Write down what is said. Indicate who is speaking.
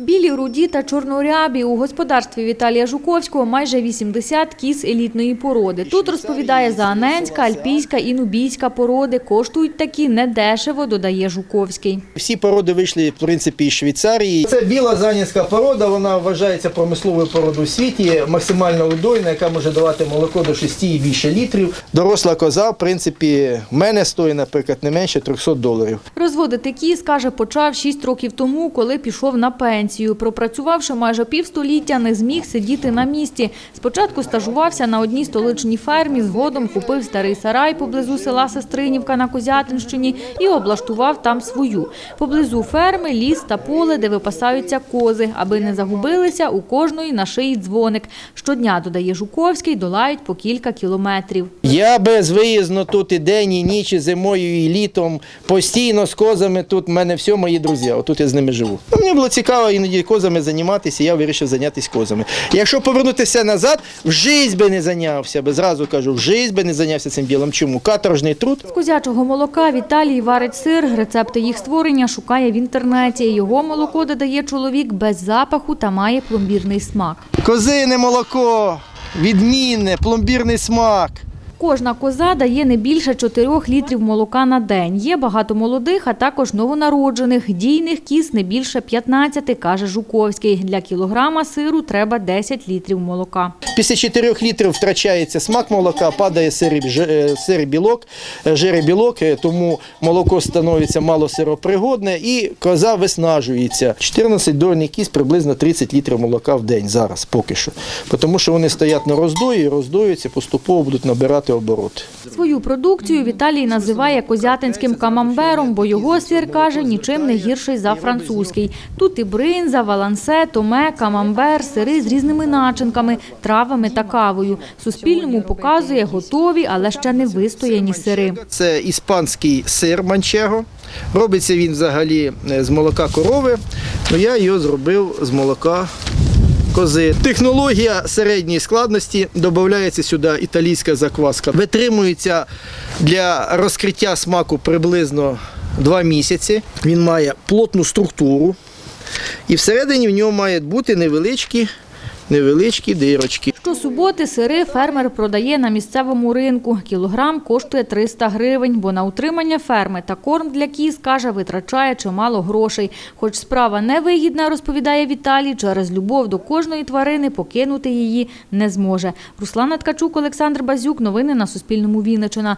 Speaker 1: Білі, руді та чорнорябі у господарстві Віталія Жуковського майже 80 кіз елітної породи. Тут розповідає зааненська, альпійська і нубійська породи. Коштують такі недешево, додає Жуковський.
Speaker 2: Всі породи вийшли, в принципі, із Швейцарії. Це біла занінська порода, вона вважається промисловою породою у світі, максимально удойна, яка може давати молоко до 6 і більше літрів. Доросла коза, в принципі, в мене стоїть, наприклад, не менше 300 доларів.
Speaker 1: Розводити кіз, каже, почав 6 років тому, коли пішов на пенсію. Пропрацювавши майже півстоліття, не зміг сидіти на місці. Спочатку стажувався на одній столичній фермі, згодом купив старий сарай поблизу села Сестринівка на Козятинщині і облаштував там свою. Поблизу ферми ліс та поле, де випасаються кози. Аби не загубилися, у кожної на шиї дзвоник. Щодня, додає Жуковський, долають по кілька кілометрів.
Speaker 2: Я безвиїзно тут і день, і ніч, і зимою, і літом. Постійно з козами тут в мене все мої друзі. Отут я з ними живу. Ну, Мені було цікаво іноді козами займатися, і я вирішив зайнятися козами. Якщо повернутися назад, в житті би не зайнявся би. Зразу кажу, в житті би не зайнявся цим ділом. Чому? Каторжний труд.
Speaker 1: З козячого молока Віталій варить сир. Рецепти їх створення шукає в інтернеті. Його молоко додає чоловік без запаху та має пломбірний смак.
Speaker 2: Козине молоко, відмінне, пломбірний смак.
Speaker 1: Кожна коза дає не більше 4 літрів молока на день. Є багато молодих, а також новонароджених. Дійних кіз не більше 15, каже Жуковський. Для кілограма сиру треба 10 літрів молока.
Speaker 2: Після 4 літрів втрачається смак молока, падає сирий, е, білок, е, жирий білок, е, тому молоко становиться мало сиропригодне і коза виснажується. 14 дольних кіз приблизно 30 літрів молока в день зараз поки що. Тому що вони стоять на роздої роздоюються, поступово будуть набирати обороти.
Speaker 1: Свою продукцію Віталій називає козятинським камамбером, бо його сир, каже, нічим не гірший за французький. Тут і бринза, валансе, томе, камамбер, сири з різними начинками, травами та кавою. Суспільному показує готові, але ще не вистояні сири.
Speaker 2: Це іспанський сир манчего. Робиться він взагалі е, з молока корови. Ну я його зробив з молока кози. Технологія середньої складності. Додається сюди італійська закваска. Витримується для розкриття смаку приблизно 2 місяці. Він має плотну структуру. І всередині в нього мають бути невеличкі, невеличкі дирочки.
Speaker 1: Щосуботи сири фермер продає на місцевому ринку. Кілограм коштує 300 гривень, бо на утримання ферми та корм для кіз, каже, витрачає чимало грошей. Хоч справа невигідна, розповідає Віталій, через любов до кожної тварини покинути її не зможе. Руслана Ткачук, Олександр Базюк. Новини на Суспільному Вінниччина.